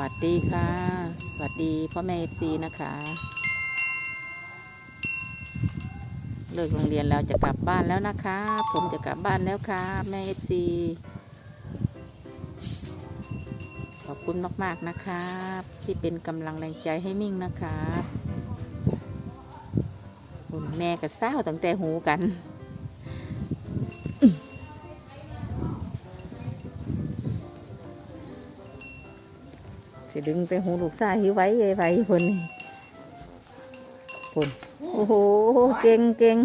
วัสดีค่ะ สวัสดีพ่อแม่ซีนะคะ เลิกโรงเรียนแล้วจะกลับบ้านแล้วนะคะ ผมจะกลับบ้านแล้วค่ะ แม่เอฟซีขอบคุณมากๆนะครับ ที่เป็นกำลังแรงใจให้มิ่งนะครับคุณแม่กับเศร้าตั้งแต่หูกัน ดึงไปหูลูกชายหิวไว้ไว้คนคนโอ้โห เก่งเก่ง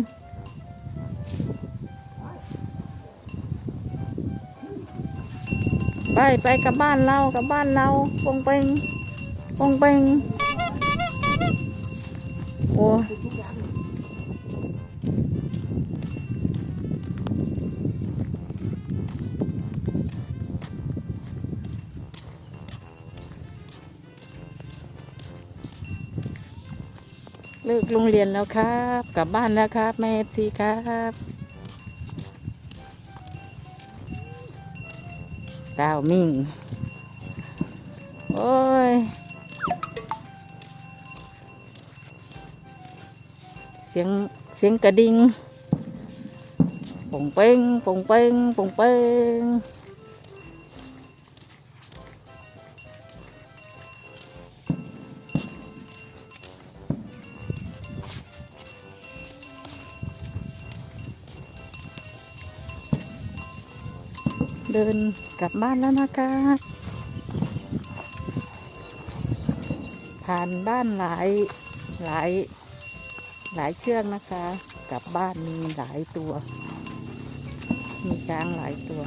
ไปไปกับบ้านเรากับบ้านเราปงเปงปงเปงโอ้ กโรงเรียนแล้วครับ กลับบ้านแล้วครับแม่ทีครับดาวมิ่ง โอ้ย เสียงเสียงกระดิ่งป่งเป้งป่งเป้งป่งเป้ง เดินกลับบ้านแล้วนะคะผ่านบ้านหลายหลายหลายเชือกนะคะ กลับบ้านมีหลายตัว มีช้างหลายตัว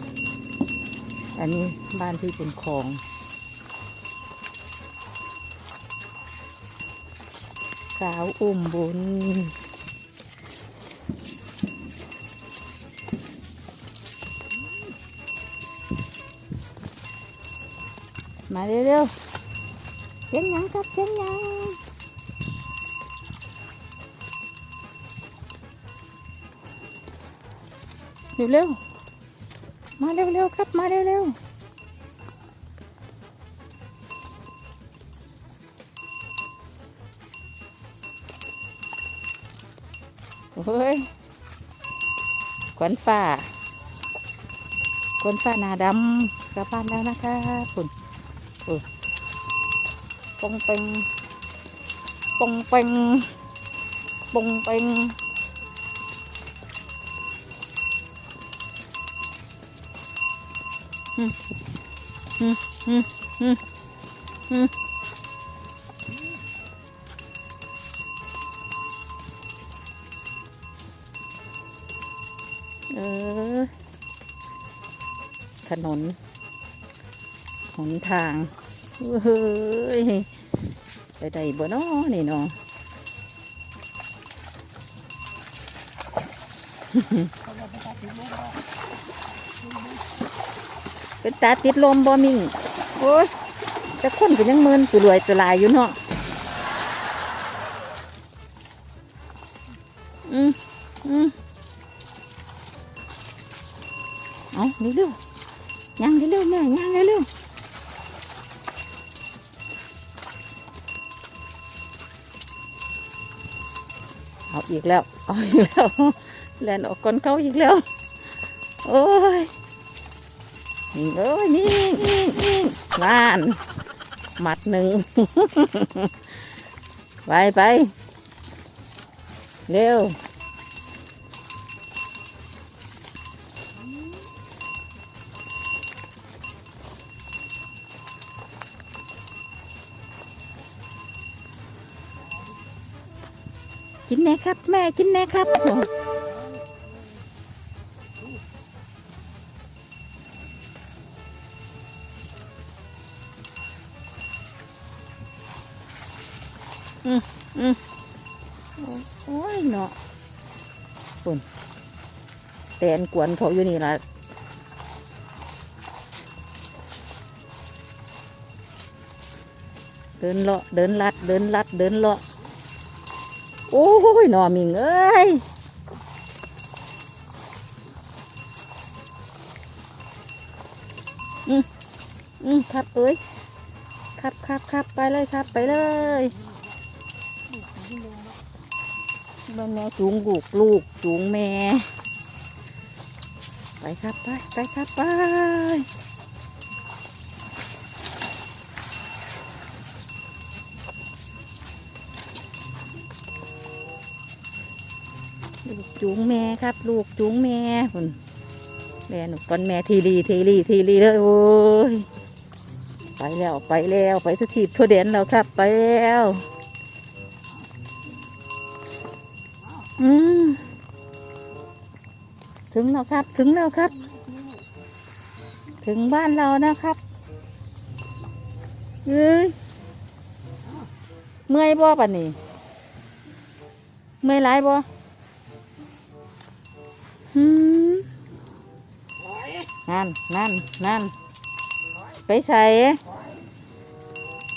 อันนี้บ้านที่เป็นคลองสาวอุ้มบุญ มาเร็วๆเสียงยังครับเสียงยังเร็วๆมาเร็วๆครับมาเร็วๆเฮ้ยขวัญฟ้าขวัญฟ้าหนาดำกลับบ้านแล้วนะคะคุณ ปงเปงปงเปงปงเปงอืมอืมอืมอืมเออถนน หนทางเฮ้ยไปได้บ่เนาะนี่เนาะเป็นตาติดลมบ่มิ่งโอ้ยแต่คนก็ยังเมินตัวรวยตัวลายอยู่เนาะอืมอืมเอาเร็วๆยังเร็วๆแม่ยังเร็วๆ เอาอีกแล้ว เอาอีกแล้วแลนออกก่อนเขาอีกแล้ว โอ้ยนี่เอ้ยนี่นี่นี่นานหมัดหนึ่งไปไปเร็ว กินแน่ครับ แม่กินแน่ครับโอ้อืมอืมโอ้ยเนาะปุ่นแตนกวนเขาอยู่นี่ละเดินเลาะเดินลัด เดินลัด เดินเลาะ โอ้ยหนอมิงเอ้ยอืมอืมครับเอ้ยครับครับครับไปเลยครับไปเลยบ้านแม่จูงลูกลูกจูงแม่ ไปครับไปไปครับไป จูงแม่ครับ ลูกจูงแม่คุณแม่หนูก่อนแม่ทีรีทีรีทีรีเลยโอ้ยไปแล้วไปแล้วไปทุกทีทั่วเด่นแล้วครับ ไปแล้วอืมถึงแล้วครับ ถึงแล้วครับ ถึงบ้านเรานะครับเอ้ยเมื่อยบ่ปะนี่เมื่อยหลายบ่ นั่นนั่นนั่นไปใส่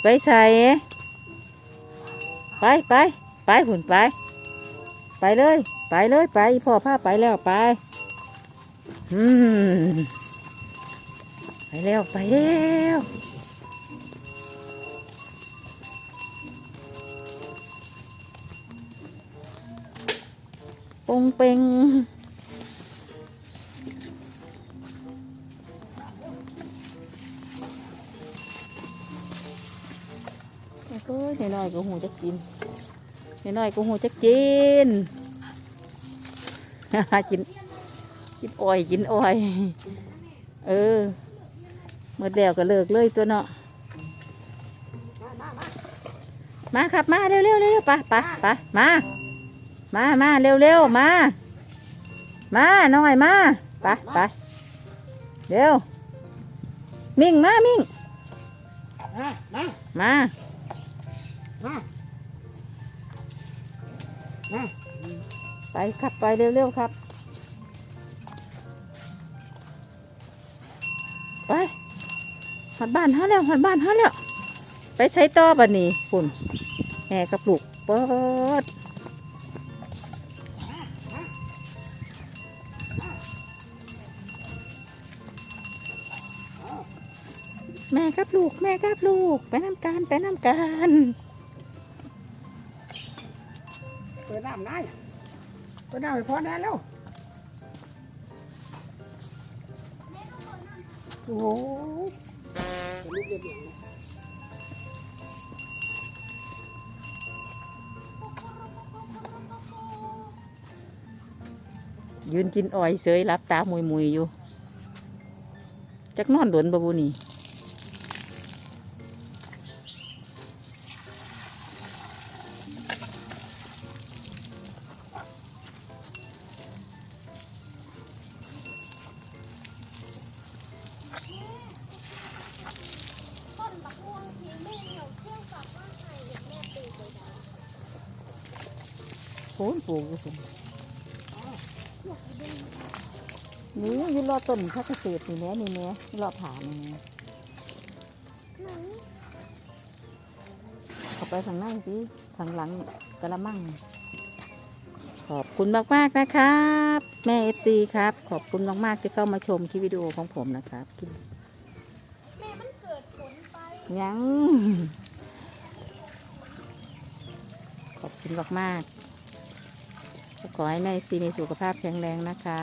ไปใส่ไปไปไปหุ่นไป ไปเลย ไปเลยไปพ่อพาไปแล้วไปอืมไปแล้วไปแล้วปงเปง น้อยๆก็หูจะกินน้อยๆก็หูจะกินกินกินอ้อยกินอ้อย เออหมดแล้วก็เลิกเลยตัวเนาะมาครับมาเร็วเร็วเร็วไปไปไปมามามาเร็วเร็วมา มาหน่อยมาไปไปเร็วมิ่งมามิ่งมามา มามาไปครับไปเร็วเร็วครับ ไปหัดบ้านฮะแล้วหัดบ้านฮะแล้ว ไปใช้ต่อบัดนี้ฝุ่นแห่กับลูกเปิดแม่ครับลูก แม่ครับลูก ไปน้ำการไปน้ำการ ปิดน้ำได้เปิดน้ำไปพอแน่แล้วโอ้โหเป็นลูกเดือดๆนะยืนกินอ้อยเสยรับตามุยมุยๆอยู่ จักนอนหลวนบบุนี่ โอ้ยปลูกอยู่สินี่ยืนรอต้นพักเกษตรนี่แม่นี่แม่รอผ่านนี่เข้าไปทางหน้าสิทางหลังกระมัง ขอบคุณมากๆนะครับ แม่เอฟซีครับ ขอบคุณมากๆที่เข้ามาชมคลิปวิดีโอของผมนะครับแม่มันเกิดผลไปยังขอบคุณมากๆก็ ขอให้แม่ซีมีสุขภาพแข็งแรงนะคะ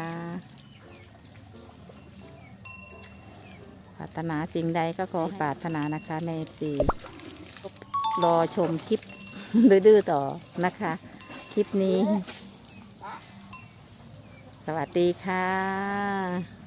ปรารถนาสิ่งใดก็ขอปรารถนานะคะแม่ซีรอชมคลิปดื้อๆต่อนะคะ คลิปนี้ สวัสดีค่ะ